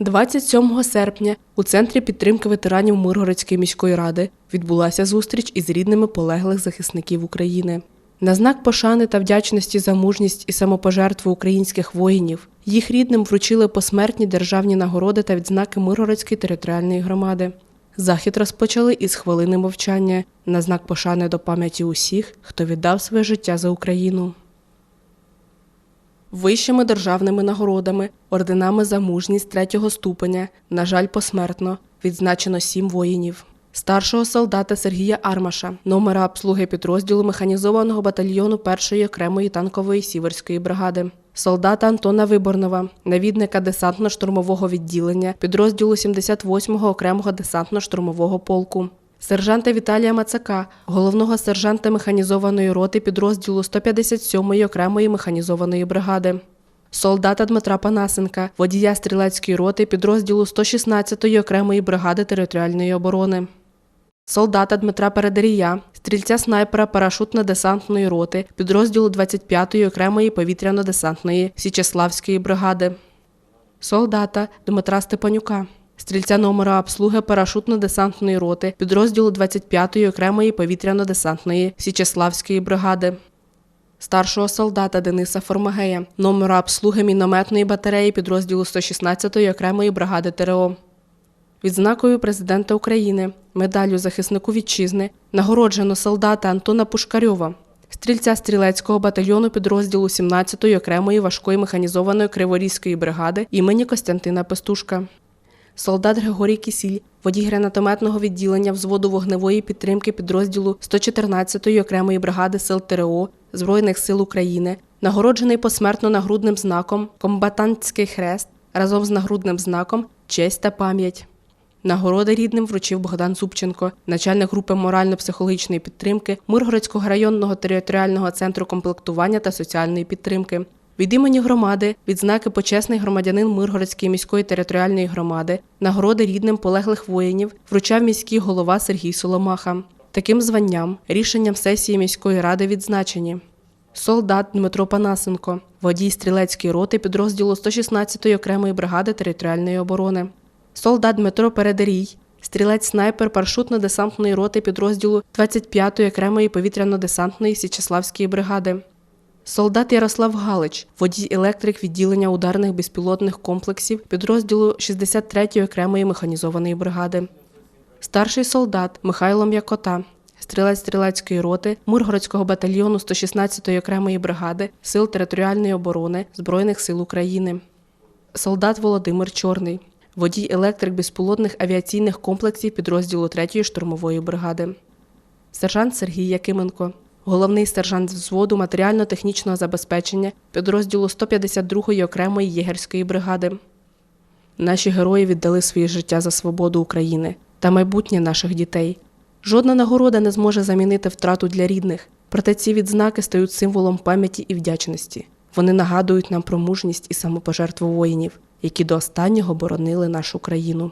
27 серпня у центрі підтримки ветеранів Миргородської міської ради відбулася зустріч із рідними полеглих захисників України. На знак пошани та вдячності за мужність і самопожертву українських воїнів їх рідним вручили посмертні державні нагороди та відзнаки Миргородської територіальної громади. Захід розпочали із хвилини мовчання на знак пошани до пам'яті усіх, хто віддав своє життя за Україну. Вищими державними нагородами, орденами за мужність третього ступеня, на жаль, посмертно, відзначено сім воїнів. Старшого солдата Сергія Армаша, номера обслуги підрозділу механізованого батальйону першої окремої танкової сіверської бригади. Солдата Антона Виборнова, навідника десантно-штурмового відділення підрозділу 78-го окремого десантно-штурмового полку. Сержанта Віталія Мацака, головного сержанта механізованої роти підрозділу 157-ї окремої механізованої бригади. Солдата Дмитра Панасенка, водія стрілецької роти підрозділу 116-ї окремої бригади територіальної оборони. Солдата Дмитра Передарія, стрільця снайпера парашутно-десантної роти підрозділу 25-ї окремої повітряно-десантної Січеславської бригади. Солдата Дмитра Степанюка, стрільця номера обслуги парашутно-десантної роти підрозділу 25-ї окремої повітряно-десантної Січеславської бригади. Старшого солдата Дениса Формагея, номера обслуги мінометної батареї підрозділу 116-ї окремої бригади ТРО. Відзнакою президента України, медаллю захиснику вітчизни нагороджено солдата Антона Пушкарьова, стрільця стрілецького батальйону підрозділу 17-ї окремої важкої механізованої криворізької бригади імені Костянтина Пестушка. Солдат Григорій Кісіль, водій гранатометного відділення взводу вогневої підтримки підрозділу 114-ї окремої бригади сил ТРО Збройних сил України, нагороджений посмертно нагрудним знаком Комбатантський хрест разом з нагрудним знаком Честь та пам'ять. Нагороди рідним вручив Богдан Зубченко, начальник групи морально-психологічної підтримки Миргородського районного територіального центру комплектування та соціальної підтримки. Від імені громади відзнаки почесний громадянин Миргородської міської територіальної громади, нагороди рідним полеглих воїнів вручав міський голова Сергій Соломаха. Таким званням рішенням сесії міської ради відзначені. Солдат Дмитро Панасенко, водій стрілецької роти підрозділу 116-ї окремої бригади територіальної оборони. Солдат Дмитро Передарій, стрілець снайпер парашутно-десантної роти підрозділу 25-ї окремої повітряно-десантної Січеславської бригади. Солдат Ярослав Галич, водій електрик відділення ударних безпілотних комплексів підрозділу 63-ї окремої механізованої бригади. Старший солдат Михайло М'якота, стрілець стрілецької роти Миргородського батальйону 116-ї окремої бригади Сил територіальної оборони Збройних сил України. Солдат Володимир Чорний, водій електрик безпілотних авіаційних комплексів підрозділу 3-ї штурмової бригади. Сержант Сергій Якименко, головний сержант взводу матеріально-технічного забезпечення підрозділу 152-ї окремої єгерської бригади. Наші герої віддали своє життя за свободу України та майбутнє наших дітей. Жодна нагорода не зможе замінити втрату для рідних, проте ці відзнаки стають символом пам'яті і вдячності. Вони нагадують нам про мужність і самопожертву воїнів, які до останнього боронили нашу країну.